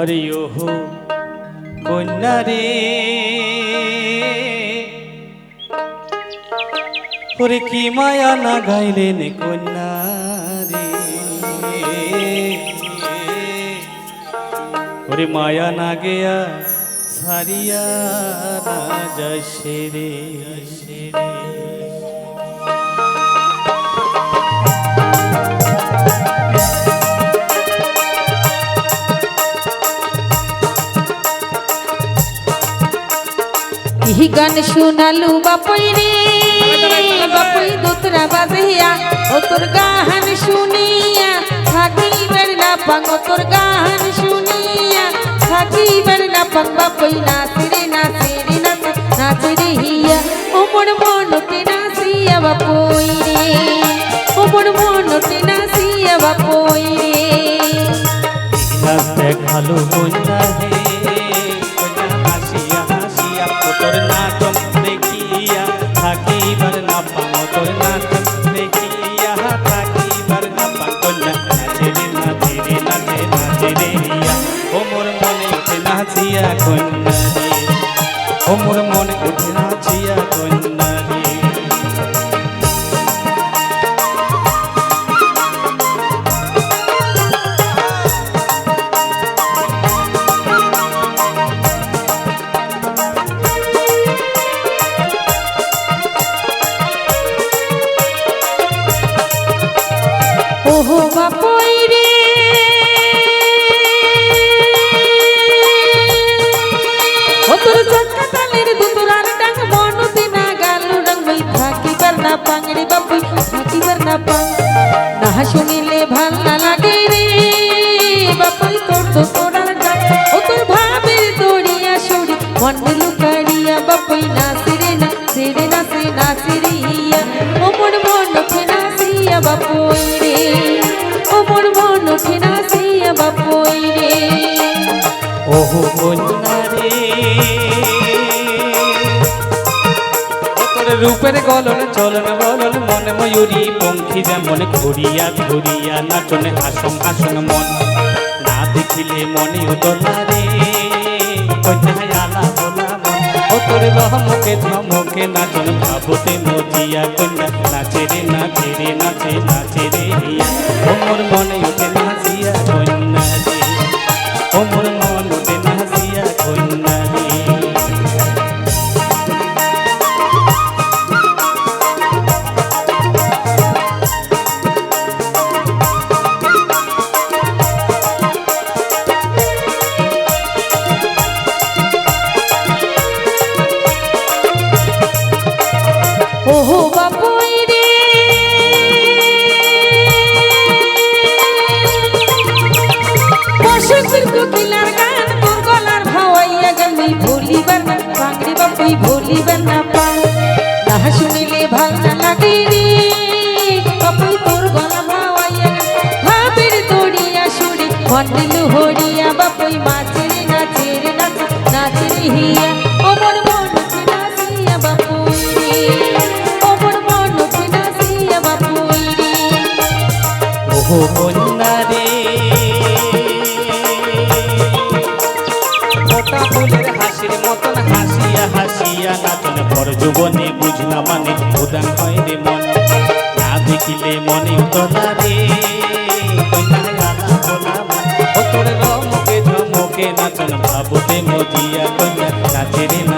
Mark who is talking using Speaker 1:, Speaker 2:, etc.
Speaker 1: আরে ওহো কন্যা ওরে কি মায়া না গাইলেন কন্যা রে ওরে মায়া না গেয়া সারিয়া না যায় রে। রে
Speaker 2: গান শুনালু বাপই রে বাপই দোতরা বাজিয়া ও তোর গান শুনিয়া থাকিবার না পাং ও তোর গান শুনিয়া থাকিবার না পাং বাপই নাচে রে নাচে রে নাচে নাচে রে হিয়া ও মোর মনতে নাচিয়া বাপই রে ও মোর মনতে নাচিয়া বাপই রে
Speaker 1: নাচ দেখাল কন্যা নাটক দেখিয়া থাকিবার থাকিবার না
Speaker 2: পাংড়ি বাপুই থাকিবার না পাং না শুনিলে ভালো না লাগে রে বাপুই তোর তো তোরার ডাং ও তোর ভাবের দড়িয়া সড়ি মন লুকাড়িয়া বাপুই নাচে রে নাচে রে নাচে নাচে রে হিয়া ও মোর মন ওঠে নাচিয়া বাপুই রে ও মোর মন ওঠে নাচিয়া বাপুই রে
Speaker 1: ওহো কন্যা রে রূপের গলন, চলন বলন, মন ময়ূরী পঙ্খী যেমন ঘুরিয়া ঘুরিয়া নাচন আসন আসন মন। না দেখিলে মনে উদলা রে কন্যা আলা বলা ও তোর রহমকে ধমকে নাচন, ভাবতে মজিয়া কন্যা, নাচে রে নাচে রে, নাচে নাচে রে মোর মনে উঠে নাচিয়া
Speaker 2: বাপুই ভুলিবার না পাং। তাহা শুনিলে ভালো না লাগে রে। তোর গলা ভাওয়াইয়া ভাবের দড়িয়া সুরে মন্দিলু হরিয়া বাপুই মাছের নাচের নাচ হিয়া। ও মোর মন নাচিয়া বাপুই রে। ও মোর মন নাচিয়া বাপুই
Speaker 1: ওহো কন্যা রে। ফুলের হাসির মতন যুবনে বুঝনা মানে উদান হয় রে মন। না দেখিলে মনে উতলা রে। মন। তোর ভাবতে মজিয়া কন্যা, নাচে রে